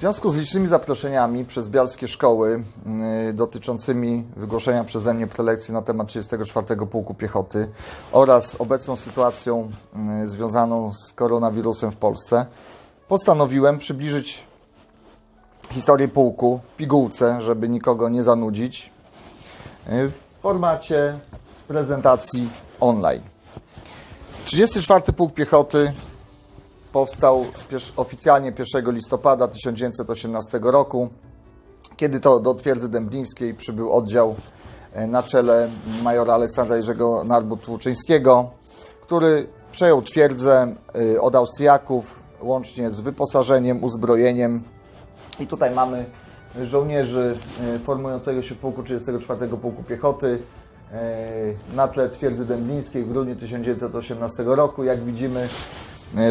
związku z licznymi zaproszeniami przez bialskie szkoły y, dotyczącymi wygłoszenia przeze mnie prelekcji na temat 34 Pułku Piechoty oraz obecną sytuacją y, związaną z koronawirusem w Polsce, postanowiłem przybliżyć historię pułku w pigułce, żeby nikogo nie zanudzić, y, w formacie prezentacji online. 34 Pułk Piechoty powstał oficjalnie 1 listopada 1918 roku, kiedy to do twierdzy dęblińskiej przybył oddział e, na czele majora Aleksandra Jerzego Narbut-Łuczyńskiego, który przejął twierdzę e, od Austriaków łącznie z wyposażeniem, uzbrojeniem. I tutaj mamy żołnierzy e, formującego się pułku 34 Pułku Piechoty na tle twierdzy dęblińskiej w grudniu 1918 roku. Jak widzimy,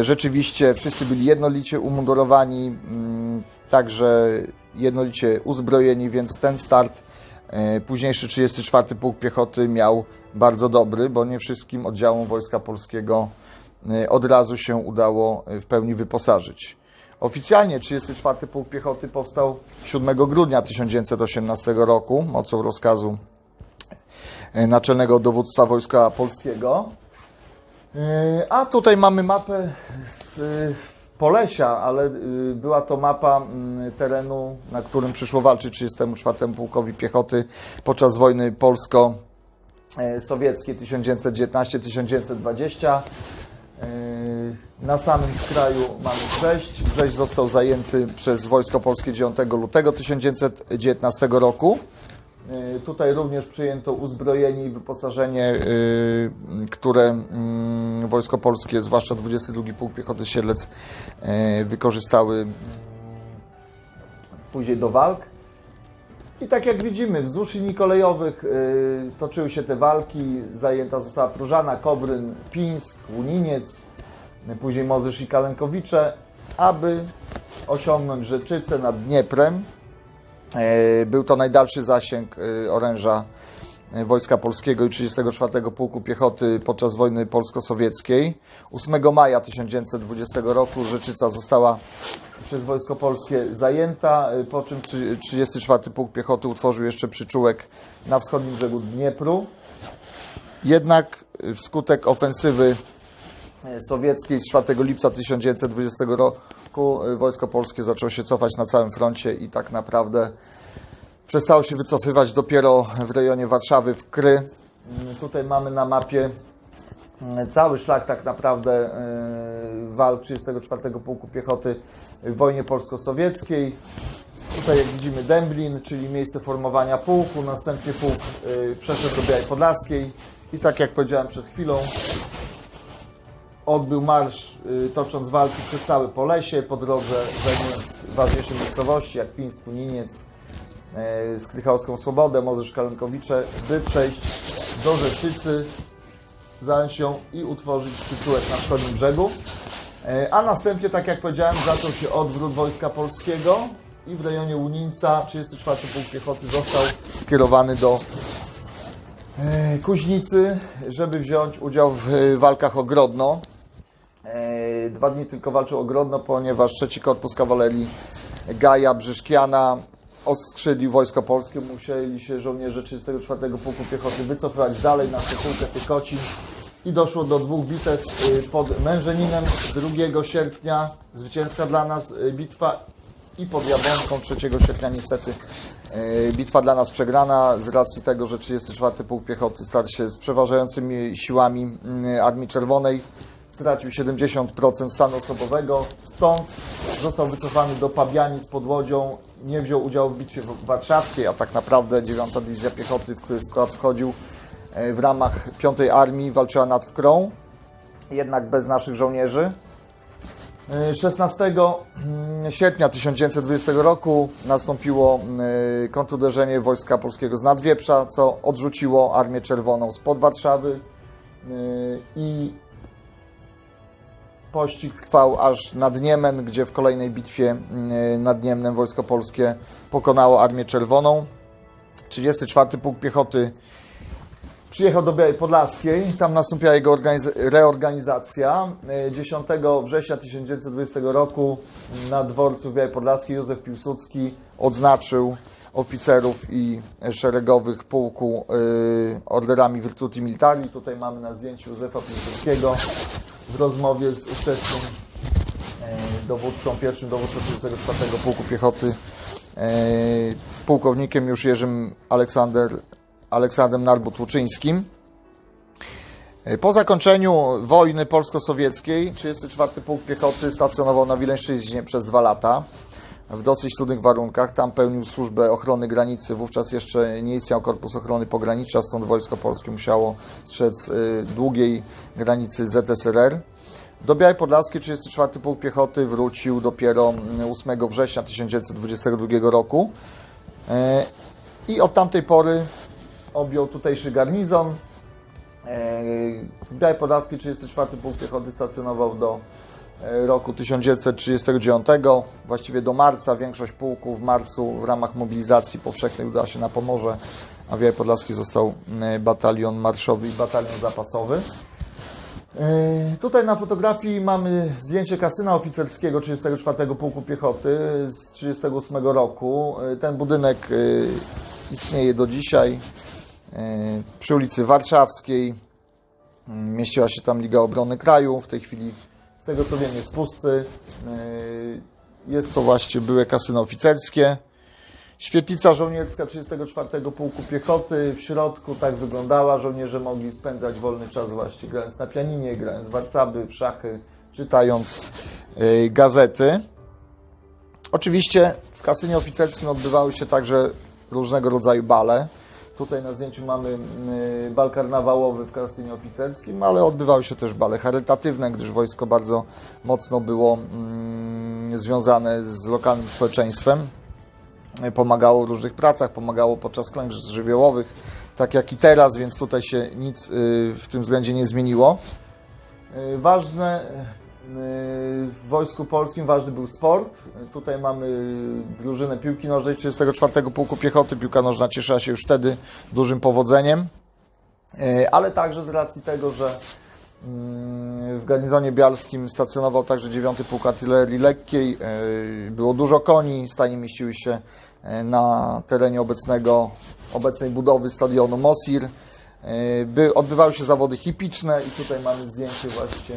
Rzeczywiście wszyscy byli jednolicie umundurowani, mm, także jednolicie uzbrojeni, więc ten start e, późniejszy 34 Pułk Piechoty miał bardzo dobry, bo nie wszystkim oddziałom Wojska Polskiego e, od razu się udało e, w pełni wyposażyć. Oficjalnie 34 Pułk Piechoty powstał 7 grudnia 1918 roku mocą rozkazu e, Naczelnego Dowództwa Wojska Polskiego. Yy, A tutaj mamy mapę z y, Polesia, ale y, była to mapa mm, terenu, na którym przyszło walczyć 34 Pułkowi Piechoty podczas wojny polsko-sowieckiej 1919-1920. Yy, Na samym skraju mamy Brześć. Brześć został zajęty przez Wojsko Polskie 9 lutego 1919 roku. Y, Tutaj również przyjęto uzbrojenie i wyposażenie, y, które mm, Wojsko Polskie, zwłaszcza 22 Pułk Piechoty Siedlec, y, wykorzystały mm, później do walk. I tak jak widzimy, wzdłuż linii kolejowych toczyły się te walki. Zajęta została Próżana, Kobryn, Pińsk, Łuniniec, później Mozysz i Kalenkowicze, aby osiągnąć Rzeczycę nad Dnieprem. E, Był to najdalszy zasięg e, oręża e, Wojska Polskiego i 34 Pułku Piechoty podczas wojny polsko-sowieckiej. 8 maja 1920 roku Rzeczyca została przez Wojsko Polskie zajęta, po czym trzy- 34 Pułk Piechoty utworzył jeszcze przyczółek na wschodnim brzegu Dniepru. Jednak wskutek ofensywy sowieckiej z 4 lipca 1920 roku e, Wojsko Polskie zaczęło się cofać na całym froncie i tak naprawdę przestało się wycofywać dopiero w rejonie Warszawy w Kry. Mm, Tutaj mamy na mapie mm, cały szlak tak naprawdę walk 34 Pułku Piechoty w wojnie polsko-sowieckiej. Tutaj jak widzimy Dęblin, czyli miejsce formowania pułku, następnie pułk przeszedł do Białej Podlaskiej i tak jak powiedziałem przed chwilą, odbył marsz y, tocząc walki przez całe Polesie, po drodze zajmując ważniejsze miejscowości jak Pińsk, Niniec, y, Skrychałską Swobodę, Mozysz Kalenkowicze, by przejść do Rzeczycy, zająć ją i utworzyć przyczółek na wschodnim brzegu. Y, A następnie, tak jak powiedziałem, zaczął się odwrót Wojska Polskiego i w rejonie Łunica 34 Pułk Piechoty został skierowany do e, Kuźnicy, żeby wziąć udział w e, walkach o Grodno. E, Dwa dni tylko walczył o Grodno, ponieważ trzeci korpus kawalerii Gaja Brzyszkiana oskrzydlił wojsko polskie. Musieli się żołnierze 34 Pułku Piechoty wycofywać dalej na przepółkę Tykocin i doszło do dwóch bitew e, pod Mężeninem 2 sierpnia. Zwycięska dla nas e, bitwa i pod Jabłonką 3 sierpnia niestety e, bitwa dla nas przegrana z racji tego, że 34 Pułk Piechoty starł się z przeważającymi siłami Armii Czerwonej. Stracił 70% stanu osobowego, stąd został wycofany do Pabianic pod Łodzią. Nie wziął udziału w bitwie warszawskiej, a tak naprawdę 9 Dywizja Piechoty, w której skład wchodził e, w ramach 5 Armii, walczyła nad Wkrą, jednak bez naszych żołnierzy. 16 mm, sierpnia 1920 roku nastąpiło y, kontruderzenie Wojska Polskiego z Nadwieprza, co odrzuciło Armię Czerwoną spod Warszawy i pościg trwał aż nad Niemen, gdzie w kolejnej bitwie y, nad Niemnem Wojsko Polskie pokonało Armię Czerwoną. 34 Pułk Piechoty Przyjechał do Białej Podlaskiej, tam nastąpiła jego organiz- reorganizacja. E, 10 września 1920 roku na dworcu w Białej Podlaskiej Józef Piłsudski odznaczył oficerów i szeregowych pułku y, orderami Virtuti Militari. Tutaj mamy na zdjęciu Józefa Piłsudskiego w rozmowie z ówczesnym e, dowódcą, pierwszym dowódcą 34 Pułku Piechoty, e, pułkownikiem już Jerzym Aleksander, Aleksandrem Narbut-Łuczyńskim. E, Po zakończeniu wojny polsko-sowieckiej 34 Pułk Piechoty stacjonował na Wileńszczyźnie przez dwa lata w dosyć trudnych warunkach. Tam pełnił służbę ochrony granicy. Wówczas jeszcze nie istniał Korpus Ochrony Pogranicza, stąd Wojsko Polskie musiało strzec y, długiej granicy ZSRR. Do Białej Podlaskiej 34 Pułk Piechoty wrócił dopiero mm, 8 września 1922 roku E, i od tamtej pory objął tutejszy garnizon. E, W Białej Podlaskiej 34 Pułk Piechoty stacjonował do roku 1939, właściwie do marca. Większość pułku w marcu w ramach mobilizacji powszechnej udała się na Pomorze, a w Białej Podlaskiej został batalion marszowy i batalion zapasowy. E, Tutaj na fotografii mamy zdjęcie kasyna oficerskiego 34 Pułku Piechoty z 1938 roku. E, Ten budynek e, istnieje do dzisiaj e, przy ulicy Warszawskiej. Mieściła się tam Liga Obrony Kraju. W tej chwili, tego co wiem, jest pusty. E, Jest to właśnie byłe kasyno oficerskie. Świetlica żołnierska 34 Pułku Piechoty. W środku tak wyglądała. Żołnierze mogli spędzać wolny czas właśnie grając na pianinie, grając w warcaby, w szachy, czytając e, gazety. Oczywiście w kasynie oficerskim odbywały się także różnego rodzaju bale. Tutaj na zdjęciu mamy y, bal karnawałowy w kasynie oficerskim, ale odbywały się też bale charytatywne, gdyż wojsko bardzo mocno było mm, związane z lokalnym społeczeństwem. Pomagało w różnych pracach, pomagało podczas klęsk żywiołowych, tak jak i teraz, więc tutaj się nic y, w tym względzie nie zmieniło. Y, Ważne w Wojsku Polskim ważny był sport. Tutaj mamy drużynę piłki nożnej 34 Pułku Piechoty. Piłka nożna cieszyła się już wtedy dużym powodzeniem, Y, ale także z racji tego, że mm, w garnizonie bialskim stacjonował także 9 Pułk Artylerii Lekkiej. y, Było dużo koni, stajnie mieściły się y, na terenie obecnego, obecnej budowy stadionu Mosir. By, odbywały się zawody hipiczne i tutaj mamy zdjęcie właśnie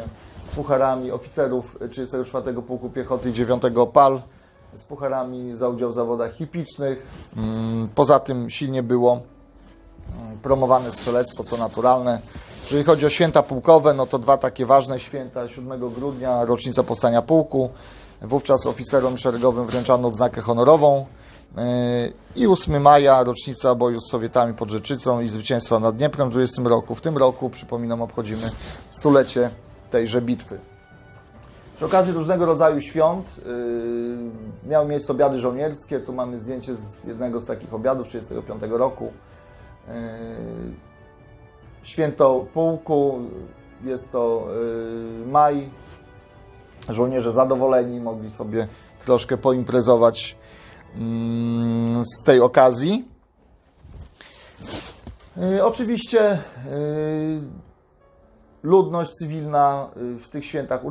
pucharami oficerów 34 Pułku Piechoty i 9 PAL z pucharami za udział w zawodach hipicznych. Mm, Poza tym silnie było mm, promowane strzelectwo, co naturalne. Jeżeli chodzi o święta pułkowe, no to dwa takie ważne święta. 7 grudnia, rocznica powstania pułku. Wówczas oficerom szeregowym wręczano odznakę honorową. Yy, I 8 maja, rocznica boju z Sowietami pod Rzeczycą i zwycięstwa nad Dnieprem w 20 roku. W tym roku, przypominam, obchodzimy stulecie tejże bitwy. Przy okazji różnego rodzaju świąt yy, miały miejsce obiady żołnierskie. Tu mamy zdjęcie z jednego z takich obiadów 1935 roku. Yy, święto pułku, jest to yy, maj. Żołnierze zadowoleni mogli sobie troszkę poimprezować mm, z tej okazji. Yy, Oczywiście yy, ludność cywilna y, w tych świętach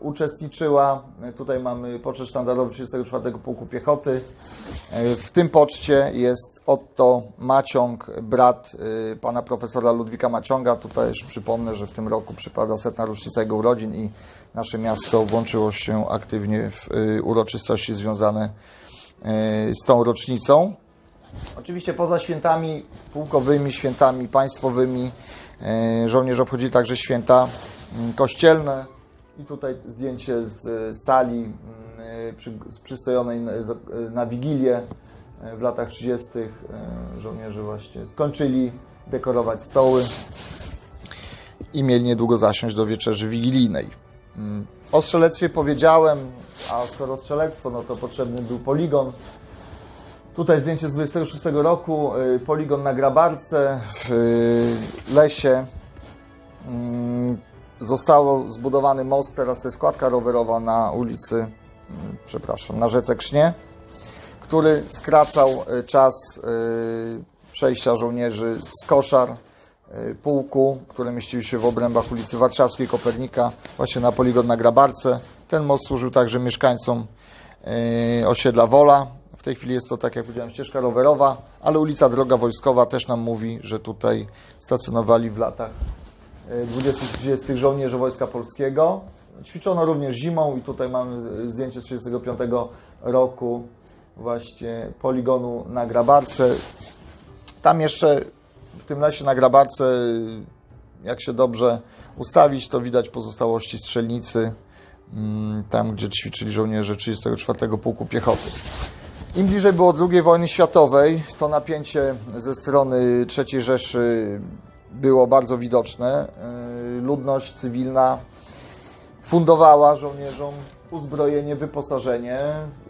uczestniczyła. Tutaj mamy poczet sztandarowy 34 Pułku Piechoty. Y, W tym poczcie jest Otto Maciąg, brat y, pana profesora Ludwika Maciąga. Tutaj też przypomnę, że w tym roku przypada setna rocznica jego urodzin i nasze miasto włączyło się aktywnie w uroczystości związane z tą rocznicą. Oczywiście poza świętami pułkowymi, świętami państwowymi, żołnierze obchodzili także święta mm, kościelne. I tutaj zdjęcie z e, sali mm, e, przystojonej na, e, na Wigilię e, w latach 30. e, Żołnierze właśnie skończyli dekorować stoły i mieli niedługo zasiąść do wieczerzy wigilijnej. Mm, O strzelectwie powiedziałem, a skoro strzelectwo, no to potrzebny był poligon. Tutaj zdjęcie z 26 roku, y, poligon na Grabarce w y, lesie. Mm, Zostało zbudowany most, teraz to jest składka rowerowa na ulicy, mm, przepraszam, na rzece Krznie, który skracał y, czas przejścia żołnierzy z koszar pułku, które mieściły się w obrębach ulicy Warszawskiej, Kopernika, właśnie na poligon na Grabarce. Ten most służył także mieszkańcom osiedla Wola. W tej chwili jest to, tak jak powiedziałem, ścieżka rowerowa, ale ulica Droga Wojskowa też nam mówi, że tutaj stacjonowali w latach 20-30 żołnierzy Wojska Polskiego. Ćwiczono również zimą i tutaj mamy zdjęcie z 1935 roku właśnie poligonu na Grabarce. Tam jeszcze w tym lesie na Grabarce, jak się dobrze ustawić, to widać pozostałości strzelnicy, mm, tam gdzie ćwiczyli żołnierze 34 Pułku Piechoty. Im bliżej było II wojny światowej, to napięcie ze strony III Rzeszy było bardzo widoczne. Yy, Ludność cywilna fundowała żołnierzom uzbrojenie, wyposażenie.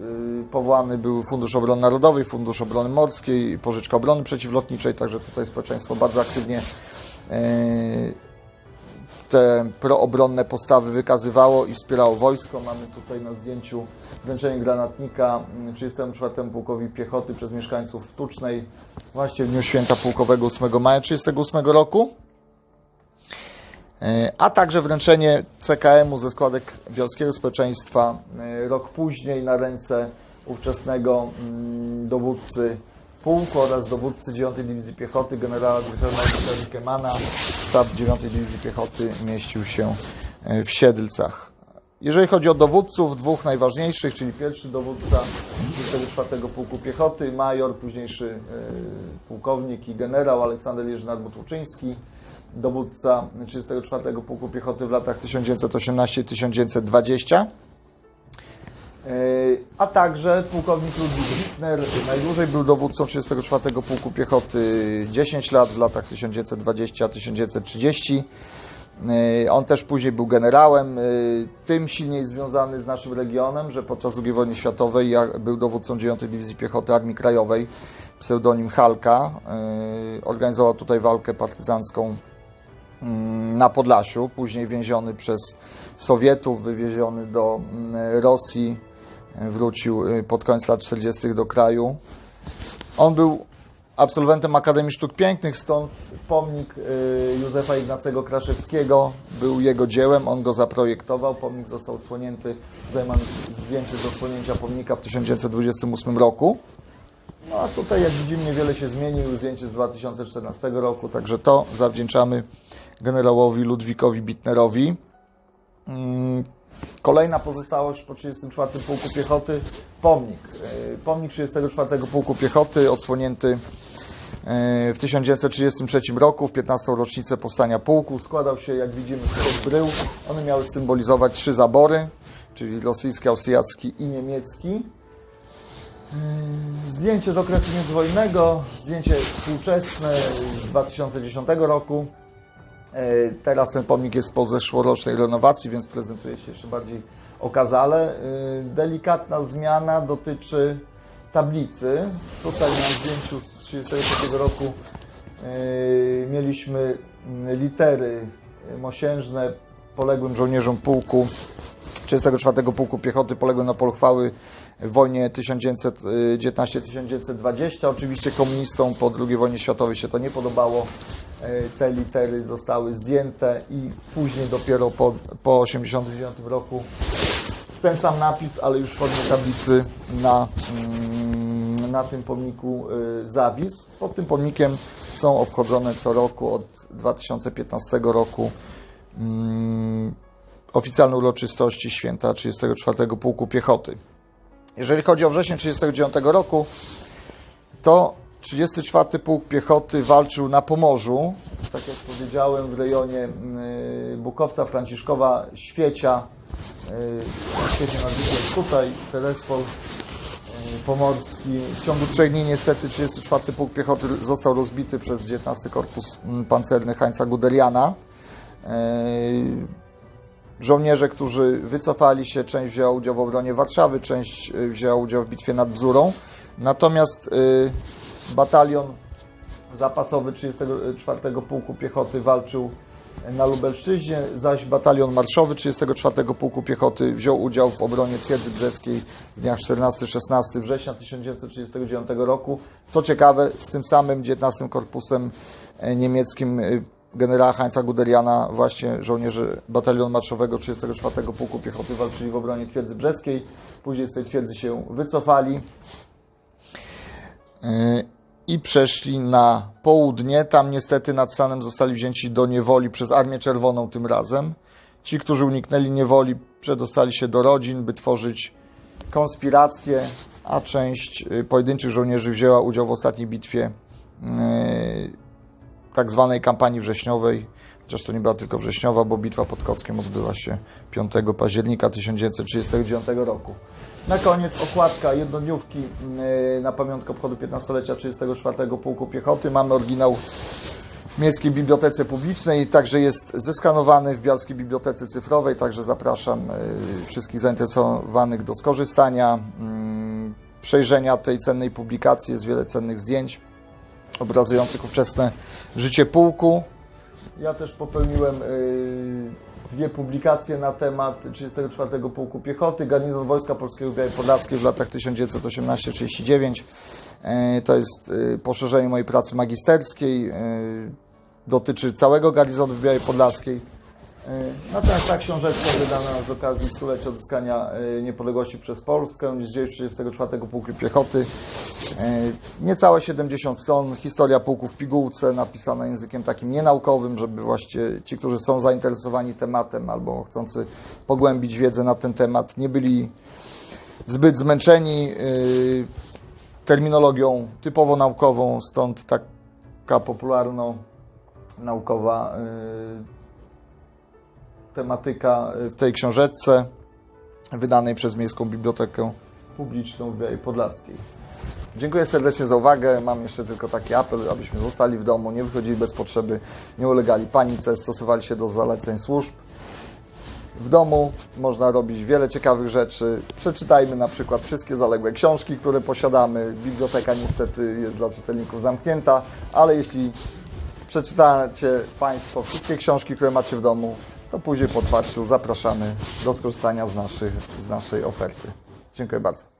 Yy, Powołany był Fundusz Obrony Narodowej, Fundusz Obrony Morskiej, Pożyczka Obrony Przeciwlotniczej, także tutaj społeczeństwo bardzo aktywnie yy, te proobronne postawy wykazywało i wspierało wojsko. Mamy tutaj na zdjęciu wręczenie granatnika mm, 34 Pułkowi Piechoty przez mieszkańców Tucznej właśnie w dniu święta pułkowego 8 maja 38 roku. E, A także wręczenie CKM-u ze składek Bielskiego Społeczeństwa e, rok później na ręce ówczesnego mm, dowódcy pułku oraz dowódcy 9 Dywizji Piechoty generała Gryferna Kemana. Sztab 9 Dywizji Piechoty mieścił się e, w Siedlcach. Jeżeli chodzi o dowódców, dwóch najważniejszych, czyli pierwszy dowódca 24 Pułku Piechoty, major, późniejszy e, pułkownik i generał Aleksander Jerzy Nadbut-Łuczyński, dowódca 34 Pułku Piechoty w latach 1918-1920. E, A także pułkownik Ludwik Wittner, najdłużej był dowódcą 34 Pułku Piechoty 10 lat w latach 1920-1930. E, On też później był generałem, e, tym silniej związany z naszym regionem, że podczas II wojny światowej był dowódcą 9 Dywizji Piechoty Armii Krajowej, pseudonim Halka. Organizował tutaj walkę partyzancką mm, na Podlasiu, później więziony przez Sowietów, wywieziony do mm, Rosji, wrócił e, pod koniec lat 40. do kraju. On był absolwentem Akademii Sztuk Pięknych, stąd pomnik e, Józefa Ignacego Kraszewskiego był jego dziełem, on go zaprojektował, pomnik został odsłonięty, tutaj mamy zdjęcie z odsłonięcia pomnika w 1928 roku. No a tutaj jak widzimy niewiele się zmieniło, zdjęcie z 2014 roku, także to zawdzięczamy generałowi Ludwikowi Bittnerowi. Kolejna pozostałość po 34 Pułku Piechoty, pomnik. E, Pomnik 34 Pułku Piechoty odsłonięty e, w 1933 roku, w 15. rocznicę powstania pułku. Składał się, jak widzimy, z brył. One miały symbolizować trzy zabory, czyli rosyjski, austriacki i niemiecki. Zdjęcie z okresu międzywojennego, zdjęcie współczesne z 2010 roku. E, Teraz ten pomnik jest po zeszłorocznej renowacji, więc prezentuje się jeszcze bardziej okazale. E, Delikatna zmiana dotyczy tablicy. Tutaj na zdjęciu z 1933 roku e, mieliśmy litery mosiężne poległym żołnierzom pułku 34 Pułku Piechoty poległym na polu chwały w wojnie 1919-1920. Oczywiście komunistom po II wojnie światowej się to nie podobało. E, Te litery zostały zdjęte i później dopiero po, po 1989 roku ten sam napis, ale już w formie tablicy na, mm, na tym pomniku y, zawisł. Pod tym pomnikiem są obchodzone co roku od 2015 roku mm, oficjalne uroczystości święta 34 Pułku Piechoty. Jeżeli chodzi o wrzesień 1939 roku, to 34 Pułk Piechoty walczył na Pomorzu, tak jak powiedziałem, w rejonie y, Bukowca, Franciszkowa, Świecia, y, Świecie nad Wisłą, tutaj Terespol, y, Pomorski. W ciągu trzech dni niestety 34 Pułk Piechoty został rozbity przez 19 Korpus mm, Pancerny Hańca Guderiana. Żołnierze, którzy wycofali się, część wzięła udział w obronie Warszawy, część wzięła udział w bitwie nad Bzurą. Natomiast batalion zapasowy 34 Pułku Piechoty walczył na Lubelszczyźnie, zaś batalion marszowy 34 Pułku Piechoty wziął udział w obronie Twierdzy Brzeskiej w dniach 14-16 września 1939 roku. Co ciekawe, z tym samym 19 Korpusem e, niemieckim y, generała Heinza Guderiana, właśnie żołnierze batalionu marszowego 34 Pułku Piechoty walczyli w obronie twierdzy brzeskiej. Później z tej twierdzy się wycofali i przeszli na południe. Tam niestety nad Sanem zostali wzięci do niewoli przez Armię Czerwoną tym razem. Ci, którzy uniknęli niewoli, przedostali się do rodzin, by tworzyć konspirację, a część y, pojedynczych żołnierzy wzięła udział w ostatniej bitwie yy, tak zwanej kampanii wrześniowej, chociaż to nie była tylko wrześniowa, bo bitwa pod Kockiem odbyła się 5 października 1939 roku. Na koniec okładka jednodniówki yy, na pamiątkę obchodu 15-lecia 34 Pułku Piechoty. Mamy oryginał w Miejskiej Bibliotece Publicznej, także jest zeskanowany w Bialskiej Bibliotece Cyfrowej, także zapraszam yy, wszystkich zainteresowanych do skorzystania, yy, przejrzenia tej cennej publikacji, jest wiele cennych zdjęć obrazujących ówczesne życie pułku. Ja też popełniłem y, dwie publikacje na temat 34 Pułku Piechoty, garnizon Wojska Polskiego w Białej Podlaskiej w latach 1918-39. Y, to jest y, poszerzenie mojej pracy magisterskiej. y, Dotyczy całego garnizonu w Białej Podlaskiej. Natomiast ta książeczka wydana z okazji stulecia odzyskania niepodległości przez Polskę z dzieł 34 Pułku Piechoty. Y, Niecałe 70 stron, historia pułku w pigułce, napisana językiem takim nienaukowym, żeby właśnie ci, którzy są zainteresowani tematem albo chcący pogłębić wiedzę na ten temat, nie byli zbyt zmęczeni y, terminologią typowo naukową, stąd taka popularno-naukowa y, tematyka w tej książeczce wydanej przez Miejską Bibliotekę Publiczną w Białej Podlaskiej. Dziękuję serdecznie za uwagę. Mam jeszcze tylko taki apel, abyśmy zostali w domu, nie wychodzili bez potrzeby, nie ulegali panice, stosowali się do zaleceń służb. W domu można robić wiele ciekawych rzeczy. Przeczytajmy na przykład wszystkie zaległe książki, które posiadamy. Biblioteka niestety jest dla czytelników zamknięta, ale jeśli przeczytacie Państwo wszystkie książki, które macie w domu, to później po otwarciu zapraszamy do skorzystania z, naszych, z naszej oferty. Dziękuję bardzo.